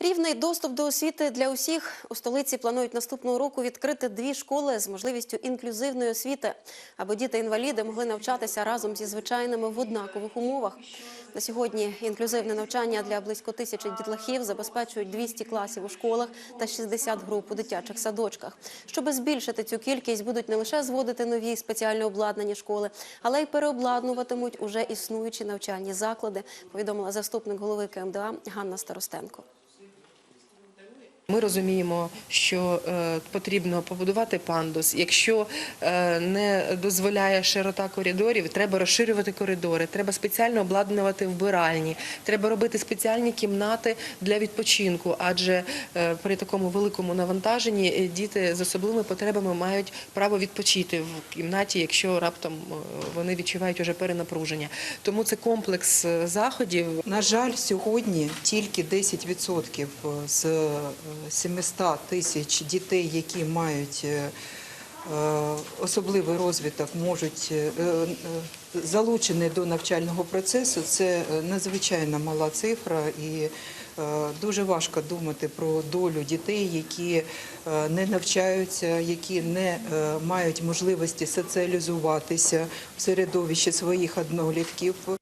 Рівний доступ до освіти для усіх у столиці планують наступного року відкрити дві школи з можливістю інклюзивної освіти, аби діти-інваліди могли навчатися разом зі звичайними в однакових умовах. На сьогодні інклюзивне навчання для близько тисячі дітлахів забезпечують 200 класів у школах та 60 груп у дитячих садочках. Щоби збільшити цю кількість, будуть не лише зводити нові спеціально обладнані школи, але й переобладнуватимуть уже існуючі навчальні заклади. Повідомила заступник голови КМДА Ганна Старостенко. Ми розуміємо, що е, потрібно побудувати пандус. Якщо е, не дозволяє широта коридорів, треба розширювати коридори, треба спеціально обладнувати вбиральні, треба робити спеціальні кімнати для відпочинку. Адже е, при такому великому навантаженні діти з особливими потребами мають право відпочити в кімнаті, якщо раптом вони відчувають уже перенапруження. Тому це комплекс заходів. На жаль, сьогодні тільки 10% з 700 тисяч дітей, які мають е, е, особливий розвиток, можуть е, залучені до навчального процесу. Це надзвичайно мала цифра і дуже важко думати про долю дітей, які не навчаються, які не мають можливості соціалізуватися в середовищі своїх однолітків.